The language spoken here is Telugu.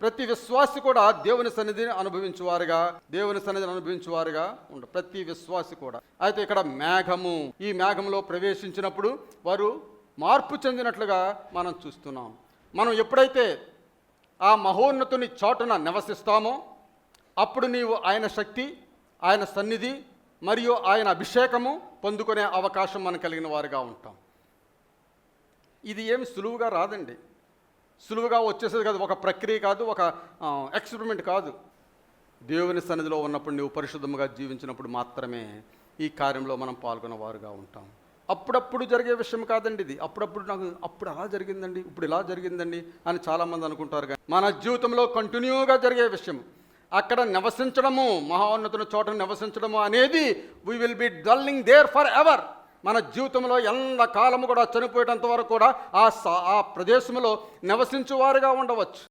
ప్రతి విశ్వాసి కూడా దేవుని సన్నిధిని అనుభవించువారుగా దేవుని సన్నిధిని అనుభవించువారుగా ఉండ ప్రతి విశ్వాసి కూడా. అయితే ఇక్కడ మేఘము ఈ మేఘంలో ప్రవేశించినప్పుడు వారు మార్పు చెందినట్లుగా మనం చూస్తున్నాం. మనం ఎప్పుడైతే ఆ మహోన్నతుని చోటున నివసిస్తామో అప్పుడు నీవు ఆయన శక్తి ఆయన సన్నిధి మరియు ఆయన అభిషేకము పొందుకునే అవకాశం మనం కలిగిన వారుగా ఉంటాం. ఇది ఏమి సులువుగా రాదండి. సులువుగా వచ్చేసేది కాదు. ఒక ప్రక్రియ కాదు ఒక ఎక్స్పెరిమెంట్ కాదు. దేవుని సన్నిధిలో ఉన్నప్పుడు నువ్వు పరిశుద్ధముగా జీవించినప్పుడు మాత్రమే ఈ కార్యంలో మనం పాల్గొనేవారుగా ఉంటాం. అప్పుడప్పుడు జరిగే విషయం కాదండి ఇది. అప్పుడప్పుడు నాకు అప్పుడు అలా జరిగిందండి ఇప్పుడు ఇలా జరిగిందండి అని చాలామంది అనుకుంటారు కానీ మన జీవితంలో కంటిన్యూగా జరిగే విషయం అక్కడ నివసించడము మహోన్నతుని చోట నివసించడము అనేది we will be dwelling there forever మన జీవితంలో ఎంత కాలము కూడా చనిపోయేటంత వరకు కూడా ఆ స- ఆ ప్రదేశంలో నివసించువారుగా ఉండవచ్చు.